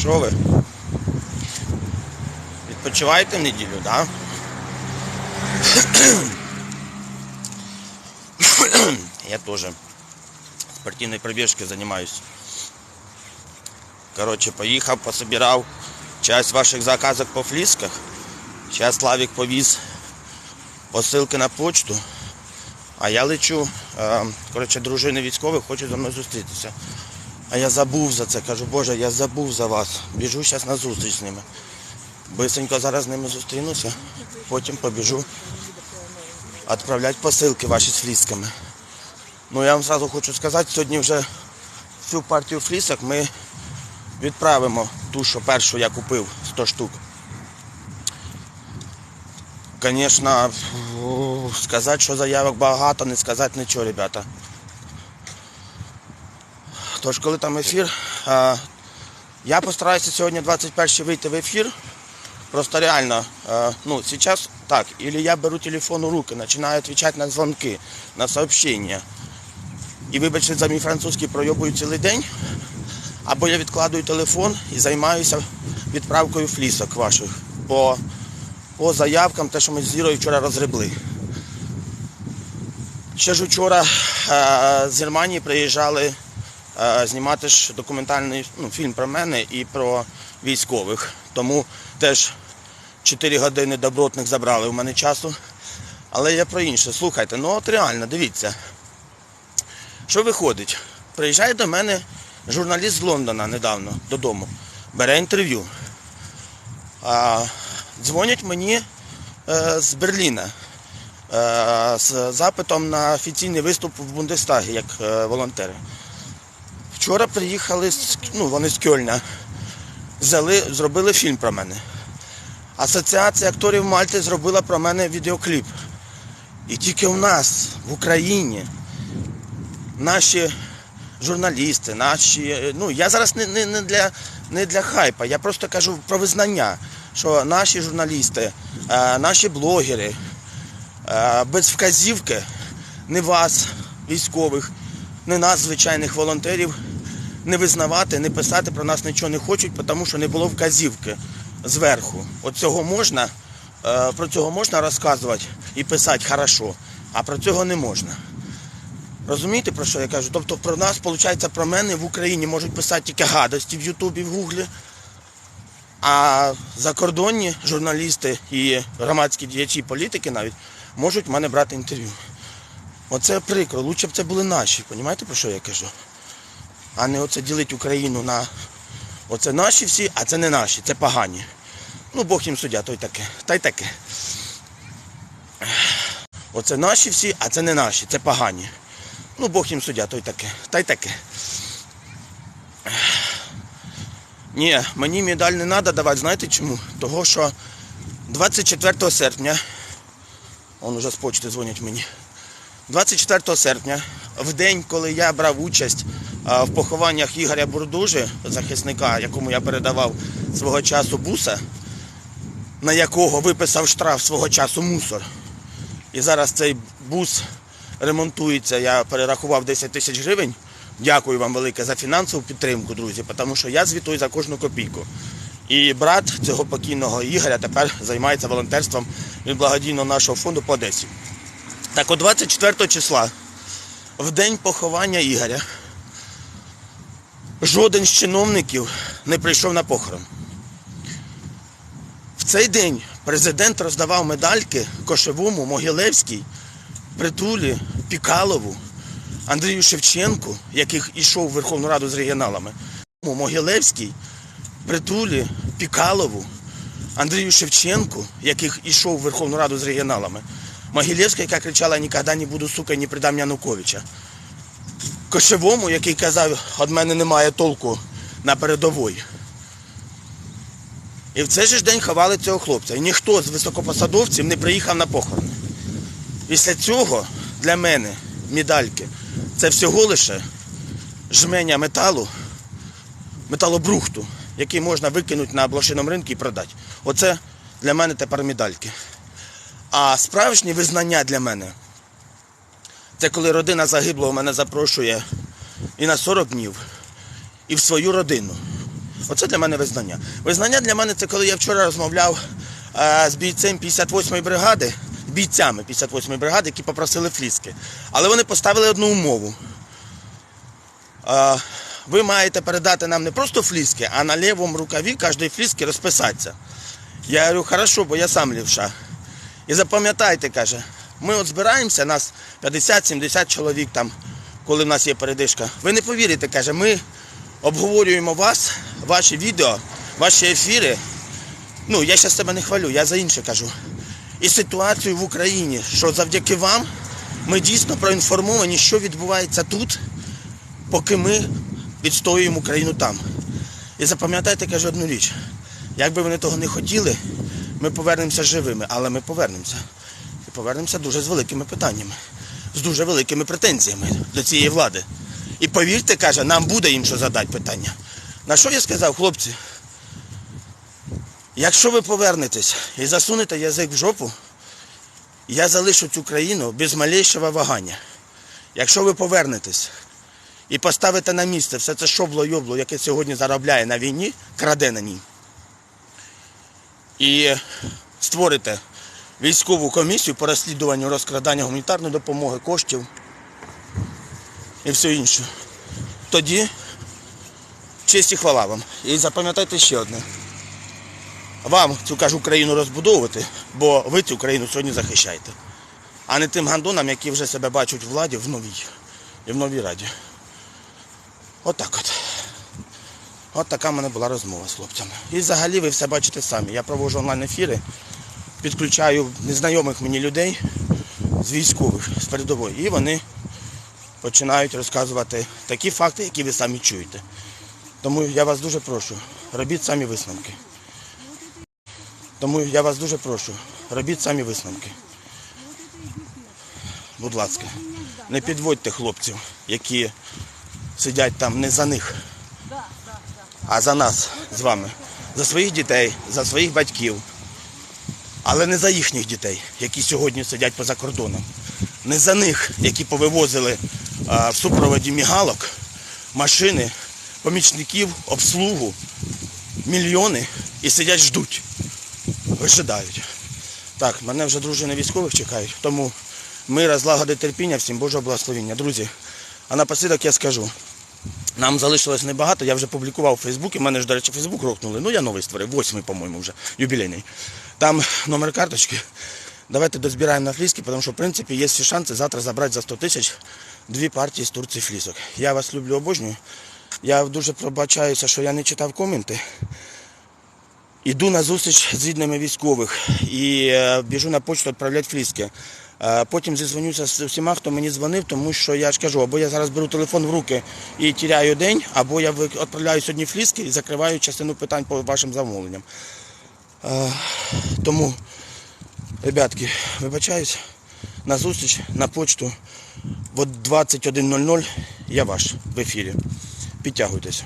Що ви? Відпочиваєте в неділю, так? Я теж спортивной пробежкой занимаюсь. Короче, поїхав, пособирав часть ваших заказок по флісках. Зараз Славік повіз посилки на почту. А я лечу. Е, Коротше, дружини військових хочуть зі мною зустрітися. А я забув за це. Кажу, Боже, я забув за вас. Біжу зараз на зустріч з ними. Бисенько зараз з ними зустрінуся, потім побіжу відправляти посилки ваші з флісками. Ну я вам зразу хочу сказати, сьогодні вже всю партію флісок ми відправимо ту, що першу я купив 100 штук. Звісно, сказати, що заявок багато, не сказати нічого, ребята. Тож, коли там ефір, я постараюся сьогодні 21 вийти в ефір. Просто реально, ну, сейчас так, или я беру телефон у руки, начинаю отвечать на звонки, на сообщения. І вибачте за мій французький пройобую цілий день. Або я відкладую телефон і займаюся відправкою флісок ваших по, по заявкам, те, що ми з Зірою вчора розгребли. Ще ж вчора е, з Германії приїжджали знімати ж документальний ну, фільм про мене і про військових. Тому теж 4 години добротних забрали у мене часу. Але я про інше. Слухайте, ну от реально, дивіться. Що виходить? Приїжджає до мене журналіст з Лондона недавно додому, бере інтерв'ю. А, дзвонять мені е, з Берліна е, з запитом на офіційний виступ в Бундестагі як е, волонтери. Вчора приїхали з, ну, вони з Кьольна, взяли, зробили фільм про мене. Асоціація акторів Мальти зробила про мене відеокліп. І тільки у нас, в Україні, наші журналісти, наші. Ну, я зараз не, не, не, для, не для хайпа, я просто кажу про визнання, що наші журналісти, е, наші блогери е, без вказівки не вас, військових, не нас, звичайних волонтерів, не визнавати, не писати про нас нічого не хочуть, тому що не було вказівки зверху. От цього можна, е, про цього можна розказувати і писати хорошо, а про цього не можна. Розумієте, про що я кажу? Тобто про нас, виходить, про мене в Україні можуть писати тільки гадості в Ютубі, в Гуглі. А закордонні журналісти і громадські діячі політики навіть можуть в мене брати інтерв'ю. Оце прикро. Лучше б це були наші, розумієте, про що я кажу? А не оце ділити Україну на оце наші всі, а це не наші, це погані. Ну, Бог їм суддя, то й таке. Та й таке. Оце наші всі, а це не наші, це погані. Ну, Бог їм суддя, то й таке. Та й таке. Ні, мені медаль не треба давати, знаєте чому? Того що 24 серпня, он уже з почти дзвонять мені. 24 серпня, в день, коли я брав участь в похованнях Ігоря Бурдужи, захисника, якому я передавав свого часу буса, на якого виписав штраф свого часу мусор. І зараз цей бус ремонтується. Я перерахував 10 тисяч гривень. Дякую вам велике за фінансову підтримку, друзі, тому що я звітую за кожну копійку. І брат цього покійного Ігоря тепер займається волонтерством від благодійного нашого фонду по Одесі. Так от 24 числа, в день поховання Ігоря, жоден з чиновників не прийшов на похорон. В цей день президент роздавав медальки Кошевому, Могилевській, Притулі, Пікалову, Андрію Шевченку, яких ішов в Верховну Раду з регіоналами, Могилевській, Притулі, Пікалову, Андрію Шевченку, яких ішов в Верховну Раду з регіоналами, Могилевська, яка кричала «Ніколи не буду, сука, не предам Януковича. Кошевому, який казав, від мене немає толку на передовій. І в цей же день ховали цього хлопця. І ніхто з високопосадовців не приїхав на похорон. Після цього для мене медальки це всього лише жменя металу, металобрухту, який можна викинути на блошиному ринку і продати. Оце для мене тепер медальки. А справжнє визнання для мене це коли родина загиблого мене запрошує і на 40 днів, і в свою родину. Оце для мене визнання. Визнання для мене це коли я вчора розмовляв е, з бійцем 58-ї бригади, бійцями 58-ї бригади, які попросили фліски. Але вони поставили одну умову. Е, ви маєте передати нам не просто фліски, а на лівому рукаві кожної фліски розписатися. Я говорю, хорошо, бо я сам лівша. І запам'ятайте, каже, ми от збираємося, нас 50-70 чоловік там, коли в нас є передишка. Ви не повірите, каже, ми обговорюємо вас, ваші відео, ваші ефіри. Ну, я зараз себе не хвалю, я за інше кажу. І ситуацію в Україні, що завдяки вам ми дійсно проінформовані, що відбувається тут, поки ми відстоюємо Україну там. І запам'ятайте, кажу, одну річ. Як би вони того не хотіли, ми повернемося живими, але ми повернемося. І повернемося дуже з великими питаннями, з дуже великими претензіями до цієї влади. І повірте, каже, нам буде їм що задати питання. На що я сказав, хлопці? Якщо ви повернетесь і засунете язик в жопу, я залишу цю країну без малейшого вагання. Якщо ви повернетесь і поставите на місце все це шобло-йобло, яке сьогодні заробляє на війні, краде на ній, і створите військову комісію по розслідуванню розкрадання гуманітарної допомоги, коштів і все інше, тоді честь і хвала вам. І запам'ятайте ще одне. Вам цю кажу країну розбудовувати, бо ви цю країну сьогодні захищаєте. А не тим гандонам, які вже себе бачать в владі в новій і в новій раді. Отак от. От така в мене була розмова з хлопцями. І взагалі ви все бачите самі. Я проводжу онлайн-ефіри, підключаю незнайомих мені людей з військових, з передової. І вони починають розказувати такі факти, які ви самі чуєте. Тому я вас дуже прошу, робіть самі висновки. Тому я вас дуже прошу, робіть самі висновки. Будь ласка, не підводьте хлопців, які сидять там не за них, а за нас з вами, за своїх дітей, за своїх батьків, але не за їхніх дітей, які сьогодні сидять поза кордоном. Не за них, які повивозили в супроводі мігалок, машини, помічників, обслугу, мільйони і сидять ждуть, вижидають. Так, мене вже дружини військових чекають, тому мира, злагоди, терпіння, всім Божого благословення. Друзі, а напослідок я скажу. Нам залишилось небагато, я вже публікував у Фейсбуці, мене ж, до речі, Фейсбук рухнули. Ну я новий створив, восьмий, по-моєму, вже, юбілейний. Там номер карточки. Давайте дозбираємо на фліски, тому що, в принципі, є всі шанси завтра забрати за 100 тисяч дві партії з Турції флісок. Я вас люблю, обожнюю. Я дуже пробачаюся, що я не читав коменти. Іду на зустріч з рідними військових і е, біжу на почту відправляти фліски. Е, Потім зізвонюся з усіма, хто мені дзвонив, тому що я ж кажу, або я зараз беру телефон в руки і тіряю день, або я відправляю сьогодні фліски і закриваю частину питань по вашим замовленням. Тому, ребятки, вибачаюсь, на зустріч на почту в 21.00 я ваш в ефірі. Підтягуйтеся.